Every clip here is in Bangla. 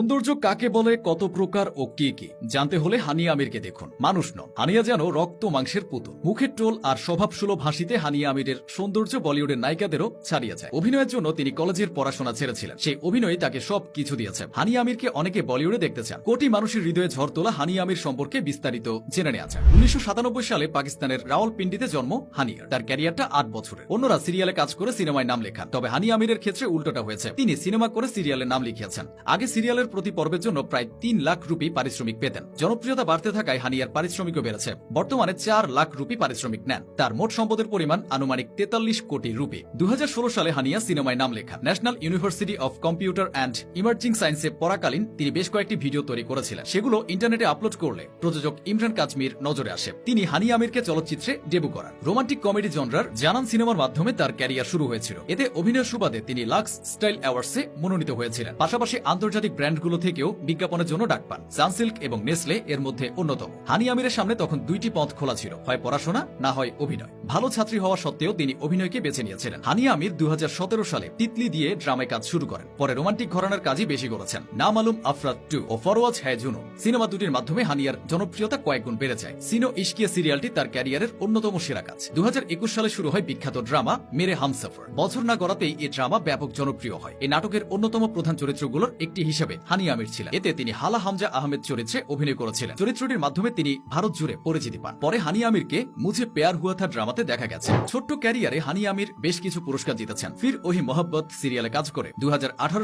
সৌন্দর্য কাকে বলে, কত প্রকার ও কি কি? জানতে হলে হানিয়া আমিরকে দেখুন। মানুষ নন। হানিয়া যেন রক্ত মাংসের পুতুল। মুখের টোল আর স্বভাবসুলভ হাসিতে হানিয়া আমিরের সৌন্দর্য বলিউডের নায়িকাদেরও ছাড়িয়ে যায়। অভিনয়ের জন্য তিনি কলেজের পড়াশোনা ছেড়েছিলেন। সেই অভিনয় তাকে সব কিছু দিয়েছে হানিয়া আমিরকে অনেকে বলিউডে দেখতে চান। কোটি মানুষের হৃদয়ে ঝড় তোলা হানিয়া আমির সম্পর্কে বিস্তারিত জেনে নেওয়া যায় উনিশশো সালে পাকিস্তানের রাওয়ালপিন্ডিতে জন্ম হানিয়ার তার ক্যারিয়ারটা আট বছরের। অন্যরা সিরিয়ালে কাজ করে সিনেমায় নাম লেখান। তবে হানিয়া আমিরের ক্ষেত্রে উল্টোটা হয়েছে। তিনি সিনেমা করে সিরিয়ালে নাম লিখিয়েছেন। আগে সিরিয়ালের প্রতি পর্বের জন্য প্রায় তিন লাখ রুপি পারিশ্রমিক পেতেন। জনপ্রিয়তা বাড়তে থাকায় হানিয়ার পারিশ্রমিকও বেড়েছে। বর্তমানে চার লাখ রুপি পারিশ্রমিক নেন। তার মোট সম্পদের পরিমাণ আনুমানিক তেতাল্লিশ কোটি রুপি। দু হাজার ষোলো সালে হানিয়া সিনেমায় নাম লেখা। National University of Computer and Emerging সায়েন্সে পড়াকালীন তিনি বেশ কয়েকটি ভিডিও তৈরি করেছিলেন। সেগুলো ইন্টারনেটে আপলোড করলে প্রযোজক ইমরান কাজমির নজরে আসে। তিনি হানিয়া আমিরকে চলচ্চিত্রে ডেবু করান। রোমান্টিক কমেডি জনরার জানান সিনেমার মাধ্যমে তার ক্যারিয়ার শুরু হয়েছিল। এতে অভিনয়ের সুবাদে তিনি লাক্স স্টাইল অ্যাওয়ার্ডসে মনোনীত হয়েছিলেন। পাশাপাশি আন্তর্জাতিক ব্র্যান্ডগুলো থেকেও বিজ্ঞাপনের জন্য ডাক পান। সানসিল্ক এবং নেসলে এর মধ্যে অন্যতম। হানি আমিরের সামনে তখন দুইটি পথ খোলা ছিল, হয় পড়াশোনা, না হয় অভিনয়। ভালো ছাত্রী হওয়া সত্ত্বেও তিনি অভিনয়কে বেছে নিয়েছিলেন। হানিয়া আমির দু হাজার সতেরো সালে তিতলি দিয়ে ড্রামায় কাজ শুরু করেন, পরে রোমান্টিক ঘরানার কাজই বেশি করেছেন। নাম আলম আফরাত টু ও ফরওয়াজ হ্যায় জুনু। সিনেমা দুটির মাধ্যমে হানিয়ার জনপ্রিয়তা কয়েক গুণ বেড়ে যায়। সিনো ইশকিয়া সিরিয়ালটি তার ক্যারিয়ারের অন্যতম সেরা কাজ। দু হাজার একুশ সালে শুরু হয় বিখ্যাত ড্রামা মেরে হামসফর। বছর না গড়াতেই এই ড্রামা ব্যাপক জনপ্রিয় হয়। এই নাটকের অন্যতম প্রধান চরিত্রগুলোর একটি হিসেবে হানি আমির ছিলেন। এতে তিনি হালা হামজা আহমেদ চরিত্রে অভিনয় করেছিলেন। চরিত্রটির মাধ্যমে তিনি ভারত জুড়ে পরিচিতি পান। পরে হানি আমিরকে মুঝে পেয়ার হুয়া থা ড্রামাতে দেখা গেছে। ছোট্ট ক্যারিয়ারে হানি আমির বেশ কিছু পুরস্কার জিতেছেন। ফির ওহি মোহাব্বত সিরিয়ালে কাজ করে দু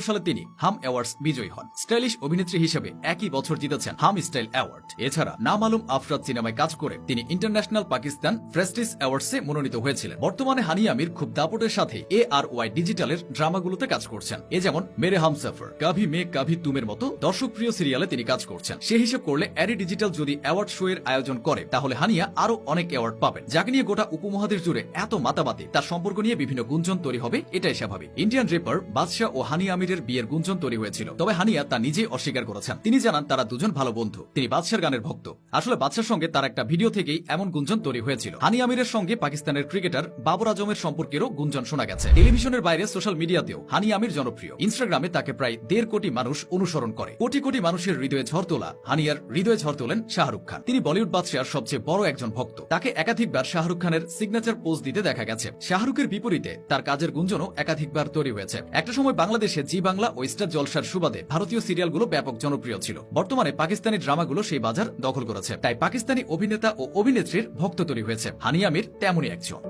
সালে তিনি হাম অ্যাওয়ার্ডস বিজয়ী হন। স্টাইলিশ অভিনেত্রী হিসেবে একই বছর জিতেছেন হাম স্টাইল অ্যাওয়ার্ড। এছাড়া নাম আলম আফরাত সিনেমায় কাজ করে তিনি ইন্টারন্যাশনাল পাকিস্তান প্রেস্টিস অ্যাওয়ার্ডসে মনোনীত হয়েছিলেন। বর্তমানে হানি আমির খুব দাপটের সাথে এ আর ওয়াই ডিজিটালের ড্রামাগুলোতে কাজ করছেন। এ যেমন মেরে হামসফর কাভি মে, কাভি তুমের মতো দর্শকপ্রিয় সিরিয়ালে তিনি কাজ করছেন। সে হিসেব করলে অ্যারি ডিজিটাল যদি অ্যাওয়ার্ড শো এর আয়োজন করে, তাহলে হানিয়া আরও অনেক অ্যাওয়ার্ড পাবেন। যাকে নিয়ে গোটা উপমহাদেশ জুড়ে এত মাতামাতি, তার সম্পর্ক নিয়ে বিভিন্ন গুঞ্জন তৈরি হবে, এটাই স্বাভাবিক। ইন্ডিয়ান রেপার বাদশাহ ও হানিয়া আমিরের বিয়ের গুঞ্জন তৈরি হয়েছিল। তবে হানিয়া তা নিজেই অস্বীকার করেছেন। তিনি জানান, তারা দুজন ভালো বন্ধু। তিনি বাদশার গানের ভক্ত। আসলে বাদশার সঙ্গে তার একটা ভিডিও থেকেই এমন গুঞ্জন তৈরি হয়েছিল। হানি আমিরের সঙ্গে পাকিস্তানের ক্রিকেটার বাবর আজমের সম্পর্কেরও গুঞ্জন শোনা গেছে। টেলিভিশনের বাইরে সোশ্যাল মিডিয়াতেও হানি আমির জনপ্রিয়। ইনস্টাগ্রামে তাকে প্রায় দেড় কোটি মানুষ অনুসরণ করে। কোটি কোটি মানুষের হৃদয়ে ঝড় তোলা, হানিয়ার হৃদয়ে ঝড় তোলেন শাহরুখ খান। তিনি বলিউড বাদশার সবচেয়ে বড় একজন ভক্ত। তাকে একাধিকবার শাহরুখ খানের সিগনেচার পোজ দিতে দেখা গেছে। শাহরুখের বিপরীতে তার কাজের গুঞ্জনও একাধিকবার তৈরি হয়েছে। একটা সময় বাংলাদেশে জি বাংলা ও স্টার জলসার সুবাদে ভারতীয় সিরিয়ালগুলো ব্যাপক জনপ্রিয় ছিল। বর্তমানে পাকিস্তানি ড্রামাগুলো সেই বাজার দখল করেছে। তাই পাকিস্তানি অভিনেতা ও অভিনেত্রীর ভক্ত তৈরি হয়েছে। হানি আমির তেমনই একজন।